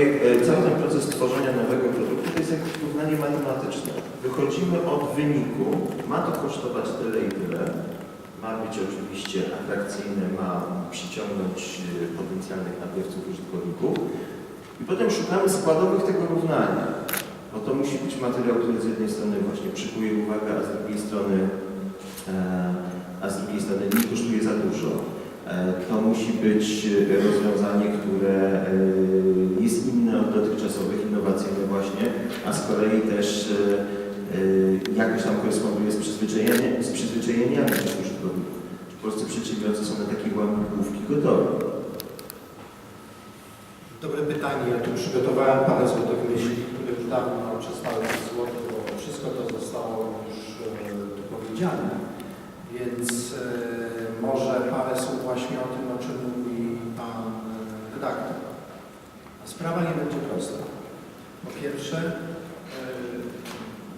projekt, e, cały ten proces tworzenia nowego produktu to jest jak równanie matematyczne. Wychodzimy od wyniku, ma to kosztować tyle i tyle, ma być oczywiście atrakcyjne, ma przyciągnąć e, potencjalnych nabywców, użytkowników i potem szukamy składowych tego równania. Bo to musi być materiał, który z jednej strony właśnie przykuje uwagę, a z drugiej strony, e, a z drugiej strony nie kosztuje za dużo. E, To musi być e, rozwiązanie, które e, jest inne od dotychczasowych, innowacyjne właśnie, a z kolei też jakoś tam koresponduje z, przyzwyczajenia, z przyzwyczajeniami naszych użytkowników. Polscy przedsiębiorcy są na takie łamigłówki gotowi. Dobre pytanie. Ja tu przygotowałem parę złotych myśli, które już dawno przestały być bo wszystko to zostało już powiedziane. Więc może parę słów właśnie o tym, o czym mówi Pan e, redaktor. Sprawa nie będzie prosta. Po pierwsze, e,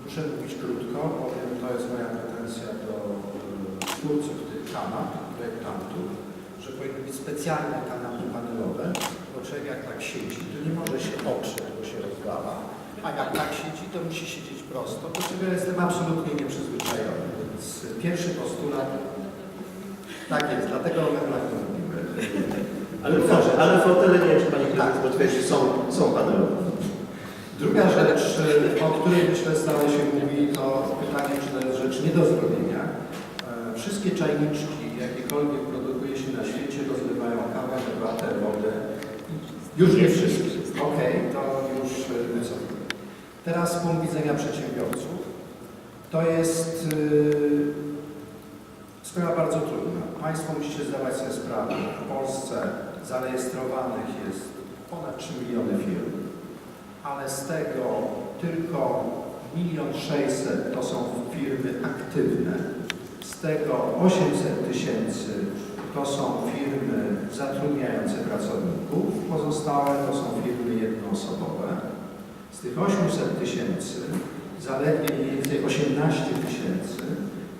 muszę mówić krótko, bowiem to jest moja pretensja do e, twórców tych kanap, projektantów, że powinny być specjalne kanapy panelowe, bo człowiek jak tak siedzi, to nie może się oprzeć, bo się rozwala, a jak tak siedzi, to musi siedzieć prosto, do czego jestem absolutnie nieprzyzwyczajony. Więc pierwszy postulat, tak jest, dlatego o meblach nie mówimy. Ale, rzecz, ale fotele, nie wiem czy Pani Tak. Potwierdzi, są, są panelowe. Druga rzecz, o której myślę stale się mówi, to pytanie, czy to jest rzecz nie do zrobienia. E, Wszystkie czajniczki, jakiekolwiek produkuje się na świecie, rozlewają kawę, herbatę, wodę. Już nie wszystkie. Okej, to już e, wycofam. Teraz z punktu widzenia przedsiębiorców. To jest e, sprawa bardzo trudna. Państwo musicie zdawać sobie sprawę, że w Polsce zarejestrowanych jest ponad 3 miliony firm ale z tego tylko milion sześćset to są firmy aktywne, z tego 800 tysięcy to są firmy zatrudniające pracowników, pozostałe to są firmy jednoosobowe. Z tych 800 tysięcy zaledwie mniej więcej 18 tysięcy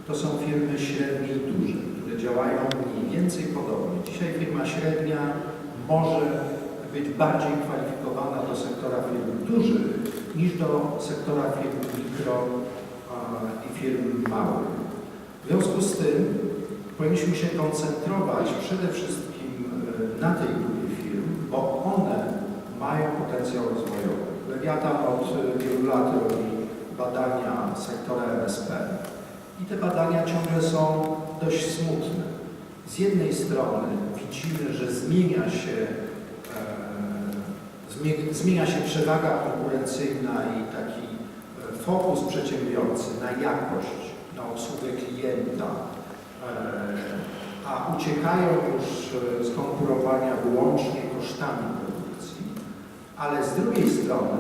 to są firmy średnie i duże, które działają mniej więcej podobnie. Dzisiaj firma średnia może być bardziej kwalifikowana do sektora firm dużych niż do sektora firm mikro i firm małych. W związku z tym powinniśmy się koncentrować przede wszystkim e, na tej grupie firm, bo one mają potencjał rozwojowy. Lewiatan od e, wielu lat robi badania sektora MSP i te badania ciągle są dość smutne. Z jednej strony widzimy, że zmienia się e, zmie- zmienia się przewaga konkurencyjna i taki e, fokus przedsiębiorcy na jakość, na obsługę klienta, e, a uciekają już e, z konkurowania wyłącznie kosztami produkcji, ale z drugiej strony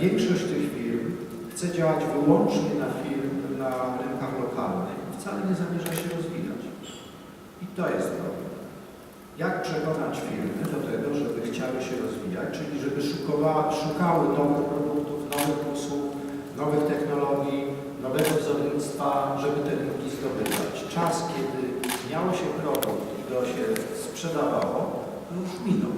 większość tych firm chce działać wyłącznie na, firm, na rynkach lokalnych wcale nie zamierza się rozwijać. I to jest problem. Jak przekonać firmy do tego, żeby chciały się rozwijać, czyli żeby szukowa- szukały nowych produktów, nowych usług, nowych technologii, nowego wzornictwa, żeby te rynki zdobywać. Czas, kiedy miało się produkt i go się sprzedawało, już minął.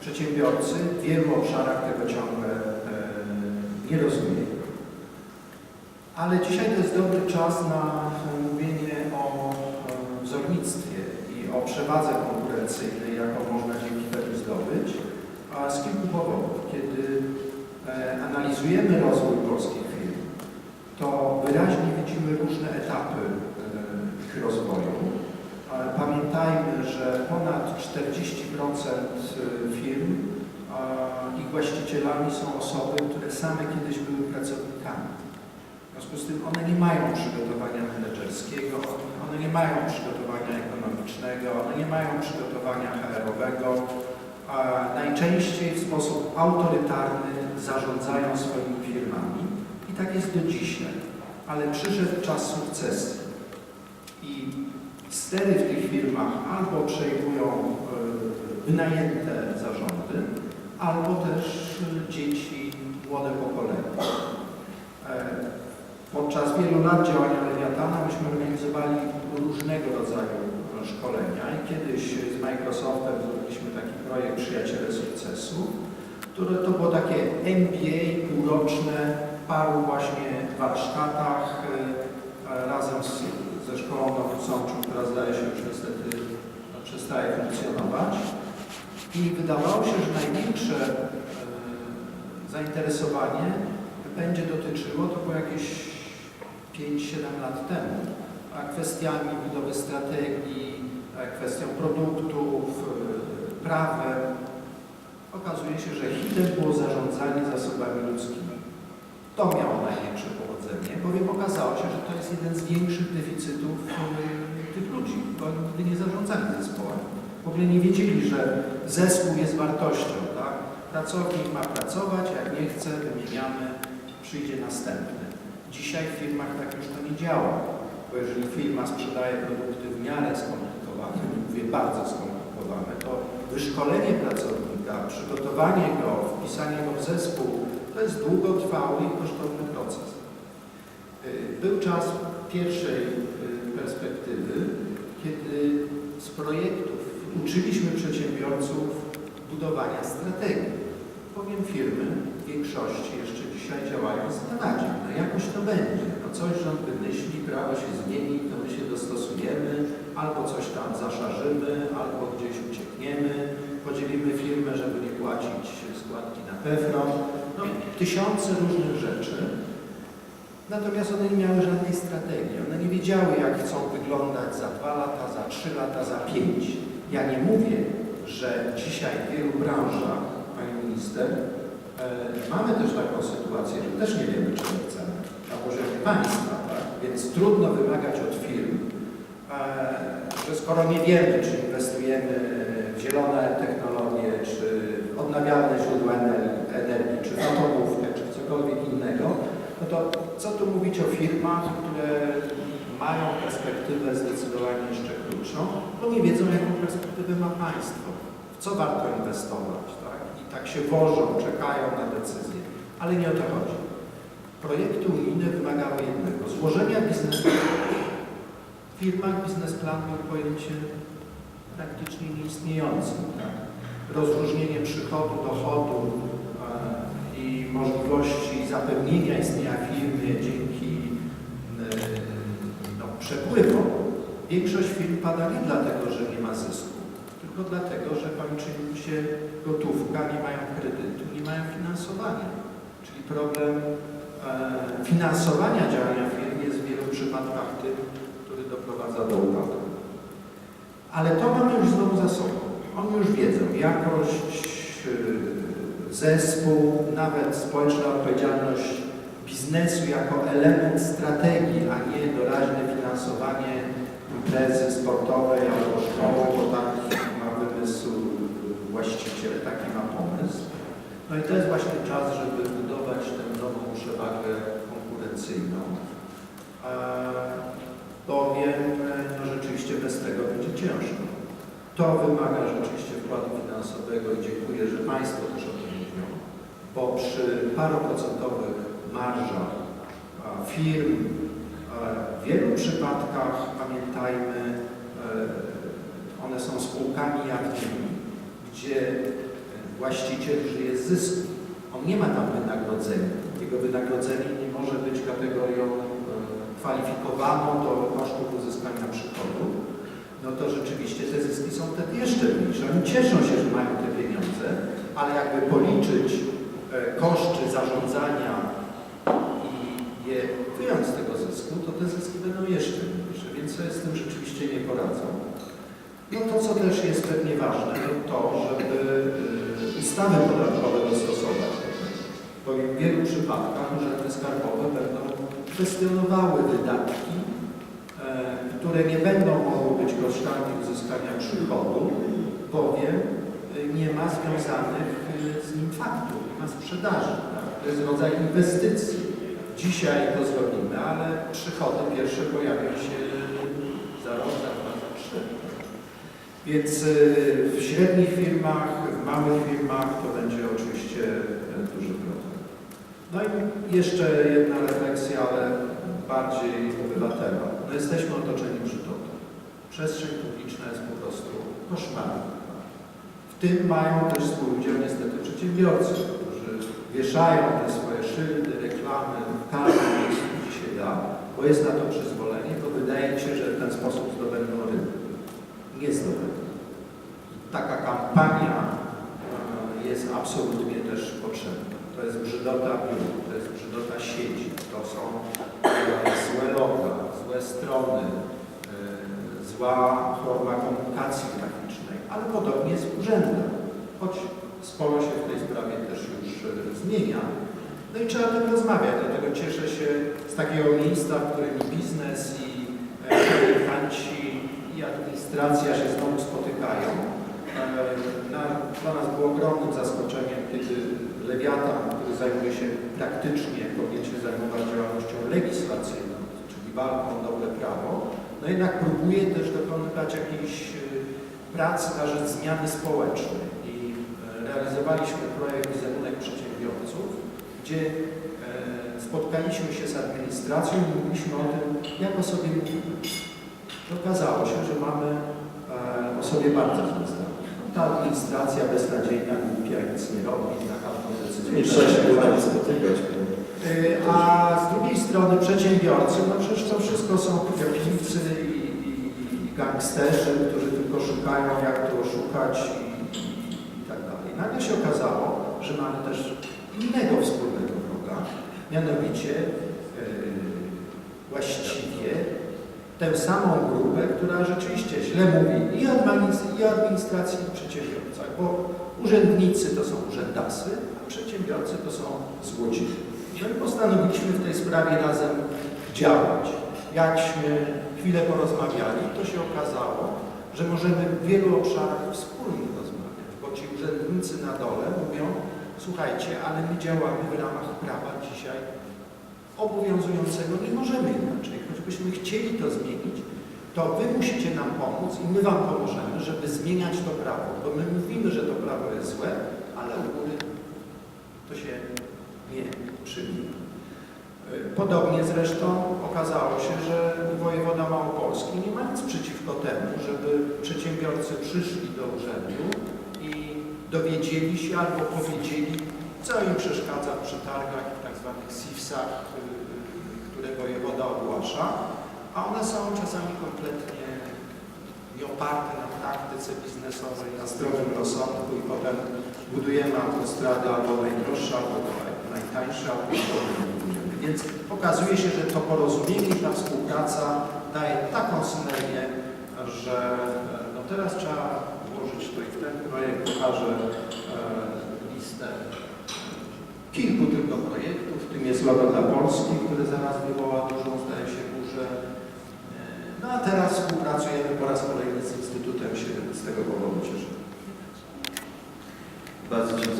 Przedsiębiorcy w wielu obszarach tego ciągle e, nie rozumieją. Ale dzisiaj to jest dobry czas na mówienie o e, wzornictwie i o przewadze konkurencyjnej, jaką można dzięki temu zdobyć, a z kilku powodów. Kiedy e, analizujemy rozwój polskich firm, to wyraźnie widzimy różne etapy e, ich rozwoju. Pamiętajmy, że ponad 40% firm, ich właścicielami są osoby, które same kiedyś były pracownikami. Związku z tym one nie mają przygotowania menedżerskiego, one nie mają przygotowania ekonomicznego, one nie mają przygotowania HR-owego. Najczęściej w sposób autorytarny zarządzają swoimi firmami i tak jest do dzisiaj. Ale przyszedł czas sukcesji i stery w tych firmach albo przejmują e, wynajęte zarządy, albo też e, dzieci, młode pokolenie. Podczas wielu lat działania Lewiatana myśmy organizowali różnego rodzaju szkolenia i kiedyś z Microsoftem zrobiliśmy taki projekt Przyjaciele Sukcesu które to było takie MBA półroczne, w paru właśnie warsztatach e, razem z, ze szkołą w Sączu, która zdaje się już niestety no, przestaje funkcjonować. I wydawało się, że największe e, zainteresowanie będzie dotyczyło, to było jakieś 5-7 lat temu, a kwestiami budowy strategii, kwestią produktów, e, prawem. Okazuje się, że hitem było zarządzanie zasobami ludzkimi. To miało największe powodzenie, bowiem okazało się, że to jest jeden z większych deficytów e, tych ludzi, bo oni nigdy nie zarządzali zespołem. W ogóle nie wiedzieli, że zespół jest wartością, tak? Pracownik ma pracować, jak nie chce, wymieniamy, przyjdzie następny. Dzisiaj w firmach tak już to nie działa, bo jeżeli firma sprzedaje produkty w miarę skomplikowane, mówię bardzo skomplikowane, to wyszkolenie pracownika, przygotowanie go, wpisanie go w zespół, to jest długotrwały i kosztowny proces. Y, Był czas pierwszej y, perspektywy, kiedy z projektów uczyliśmy przedsiębiorców budowania strategii. Bowiem firmy w większości jeszcze dzisiaj działają na dzień. No jakoś to będzie. No coś rząd wymyśli, prawo się zmieni, to my się dostosujemy, albo coś tam zaszarzymy, albo gdzieś uciekniemy, podzielimy firmę, żeby nie płacić składki na pewno. No, tysiące różnych rzeczy. Natomiast one nie miały żadnej strategii. One nie wiedziały, jak chcą wyglądać za dwa lata, za trzy lata, za pięć. Ja nie mówię, że dzisiaj w wielu branżach, Pani Minister, mamy też taką sytuację, że też nie wiemy, czego chcemy, że nie państwa? Więc trudno wymagać od firm, e, że skoro nie wiemy, czy inwestujemy w zielone technologie, czy odnawialne źródła ener- energii, czy w atomówkę, czy w cokolwiek innego, no to co tu mówić o firmach, które mają perspektywę zdecydowanie jeszcze krótszą, bo nie wiedzą, jaką perspektywę ma państwo, co warto inwestować, tak? I tak się wożą, czekają na decyzję, ale nie o to chodzi. Projekty unijne wymagały jednego, złożenia biznesplanu. W firmach biznesplan był pojęciem praktycznie nieistniejącym, tak? Rozróżnienie przychodu, dochodu, e, i możliwości zapewnienia istnienia firmy dzięki e, no, przepływom. Większość firm pada nie dlatego, że nie ma zysku, tylko dlatego, że kończy im się gotówka, nie mają kredytu, nie mają finansowania. Czyli problem e, finansowania działania firm jest w wielu przypadkach tym, który doprowadza do upadku. Ale to mamy już znowu za sobą. Oni już wiedzą jakość, e, zespół, nawet społeczna odpowiedzialność biznesu jako element strategii, a nie doraźne finansowanie imprezy sportowej albo szkoły, bo wymysł właściciel, taki ma pomysł. No i to jest właśnie czas, żeby budować tę nową przewagę konkurencyjną. Bowiem no rzeczywiście bez tego będzie ciężko. To wymaga rzeczywiście wkładu finansowego i dziękuję, że Państwo też o tym mówią, bo przy paroprocentowych marżach firm w wielu przypadkach, pamiętajmy, e, one są spółkami jawnymi, gdzie właściciel żyje z zysku. On nie ma tam wynagrodzenia. Jego wynagrodzenie nie może być kategorią e, kwalifikowaną do kosztów uzyskania przychodu no to rzeczywiście te zyski są wtedy jeszcze mniejsze. Oni cieszą się, że mają te pieniądze, ale jakby policzyć e, koszty zarządzania i je wyjąć z tego zysku, to te zyski będą jeszcze mniejsze, więc sobie z tym rzeczywiście nie poradzą. No to, co też jest pewnie ważne, to to, żeby e, ustawy podatkowe dostosować. Bo w wielu przypadkach urzędy skarbowe będą kwestionowały wydatki, e, które nie będą mogły być kosztami uzyskania przychodu, bowiem e, nie ma związanych e, z nim faktur, nie ma sprzedaży. Tak? To jest rodzaj inwestycji. Dzisiaj to zrobimy, ale przychody pierwsze pojawią się za rok, za dwa, za trzy. Więc e, w średnich firmach, w małych firmach to będzie oczywiście e, duży problem. No i jeszcze jedna refleksja, ale bardziej obywatela. No jesteśmy otoczeni brzydotą. Przestrzeń publiczna jest po prostu koszmarna. W tym mają też swój udział niestety przedsiębiorcy, którzy wieszają te swoje szyldy, reklamy w każdym miejscu, gdzie się da, bo jest na to przyzwolenie, bo wydaje mi się, że w ten sposób zdobędą rynek. Nie zdobędą. Taka kampania jest absolutnie też potrzebna. To jest brzydota biur, to jest brzydota sieci, to są e, złe loga, złe strony, e, zła forma komunikacji graficznej, ale podobnie jest w urzędach, choć sporo się w tej sprawie też już e, zmienia. No i trzeba o tym rozmawiać, dlatego cieszę się z takiego miejsca, w którym biznes i projektanci i administracja się znowu spotykają. E, dla nas było ogromnym zaskoczeniem, kiedy Lewiatan, który zajmuje się praktycznie, powinien się zajmować działalnością legislacyjną, czyli walką o dobre prawo, no jednak próbuje też dokonywać jakiejś e, pracy na rzecz zmiany społecznej i e, realizowaliśmy projekt Wizerunek Przedsiębiorców, gdzie spotkaliśmy się z administracją i mówiliśmy o tym, jak o sobie mówimy. I Okazało się, że mamy e, bardzo zdanie. Ta administracja beznadziejna, głupia, nic nie robi, taka decyzja. Nie trzeba się było nawet spotykać. Y, A z drugiej strony przedsiębiorcy, no przecież to wszystko są kwiatnicy i, i, i gangsterzy, którzy tylko szukają jak to oszukać i, i, i tak dalej. Nagle się okazało, że mamy też innego wspólnego wroga, mianowicie yy, tę samą grupę, która rzeczywiście źle mówi i o administracji, i administracji, i przedsiębiorcach, bo urzędnicy to są urzędasy, a przedsiębiorcy to są złodzieje. No i postanowiliśmy w tej sprawie razem działać. Jakśmy chwilę porozmawiali, to się okazało, że możemy w wielu obszarach wspólnie rozmawiać, bo ci urzędnicy na dole mówią, słuchajcie, ale my działamy w ramach prawa dzisiaj obowiązującego, nie możemy inaczej. Choćbyśmy chcieli to zmienić, to wy musicie nam pomóc i my wam pomożemy, żeby zmieniać to prawo, bo my mówimy, że to prawo jest złe, ale u góry to się nie przyjmie. Podobnie zresztą okazało się, że wojewoda małopolski nie ma nic przeciwko temu, żeby przedsiębiorcy przyszli do urzędu i dowiedzieli się albo powiedzieli, co im przeszkadza w przetargach i w SIFS-ach, które wojewoda ogłasza, a one są czasami kompletnie nieoparte na praktyce biznesowej, na zdrowym rozsądku i potem budujemy autostradę albo najdroższa, albo naj- najtańsza, albo. Więc okazuje się, że to porozumienie i ta współpraca daje taką synergię, że e, no teraz trzeba włożyć to i w ten projekt pokażę e, listę kilku tylko projektów, tym jest logo dla Polski, który zaraz wywoła dużą, zdaje się, burzę. E, no a teraz współpracujemy po raz kolejny z Instytutem się z tego powodu cieszę. Bardzo dziękuję.